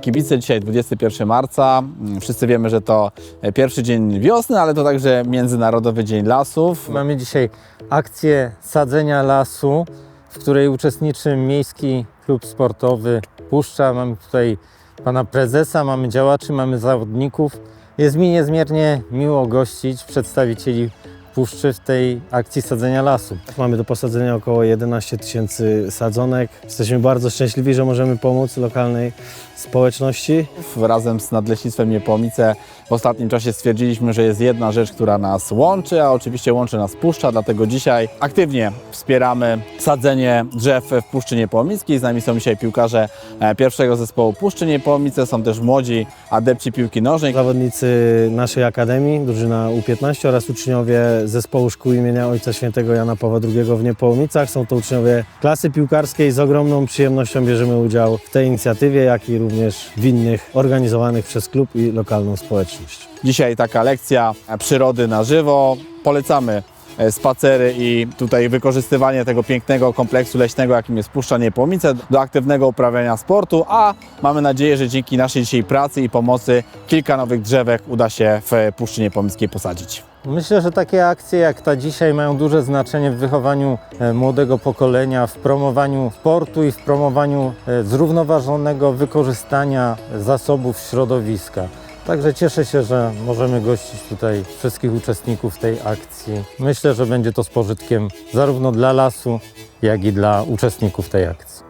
kibice, dzisiaj 21 marca. Mm, Wszyscy wiemy, że to e, pierwszy dzień wiosny, ale to także Międzynarodowy Dzień Lasów. Mamy dzisiaj akcję sadzenia lasu, w której uczestniczy Miejski Klub Sportowy Puszcza. Mamy tutaj pana prezesa, mamy działaczy, mamy zawodników. Jest mi niezmiernie miło gościć przedstawicieli Puszczy w tej akcji sadzenia lasu. Mamy do posadzenia około 11 tysięcy sadzonek. Jesteśmy bardzo szczęśliwi, że możemy pomóc lokalnej społeczności. Razem z Nadleśnictwem Niepomice w ostatnim czasie stwierdziliśmy, że jest jedna rzecz, która nas łączy, a oczywiście łączy nas Puszcza, dlatego dzisiaj aktywnie wspieramy sadzenie drzew w Puszczy Niepołomickiej. Z nami są dzisiaj piłkarze e, pierwszego zespołu Puszczy Niepołomice, są też młodzi adepci piłki nożnej. Zawodnicy naszej Akademii, drużyna U15 oraz uczniowie zespołu szkół imienia Ojca Świętego Jana Pawła II w Niepołomicach. Są to uczniowie klasy piłkarskiej. Z ogromną przyjemnością bierzemy udział w tej inicjatywie, jak i również w innych organizowanych przez klub i lokalną społeczność. Dzisiaj taka lekcja przyrody na żywo. Polecamy spacery i tutaj wykorzystywanie tego pięknego kompleksu leśnego, jakim jest Puszcza Niepołomice, do aktywnego uprawiania sportu, a mamy nadzieję, że dzięki naszej dzisiaj pracy i pomocy kilka nowych drzewek uda się w Puszczy Niepołomickiej posadzić. Myślę, że takie akcje jak ta dzisiaj mają duże znaczenie w wychowaniu e, młodego pokolenia, w promowaniu sportu i w promowaniu e, zrównoważonego wykorzystania zasobów środowiska. Także cieszę się, że możemy gościć tutaj wszystkich uczestników tej akcji. Myślę, że będzie to z pożytkiem zarówno dla lasu, jak i dla uczestników tej akcji.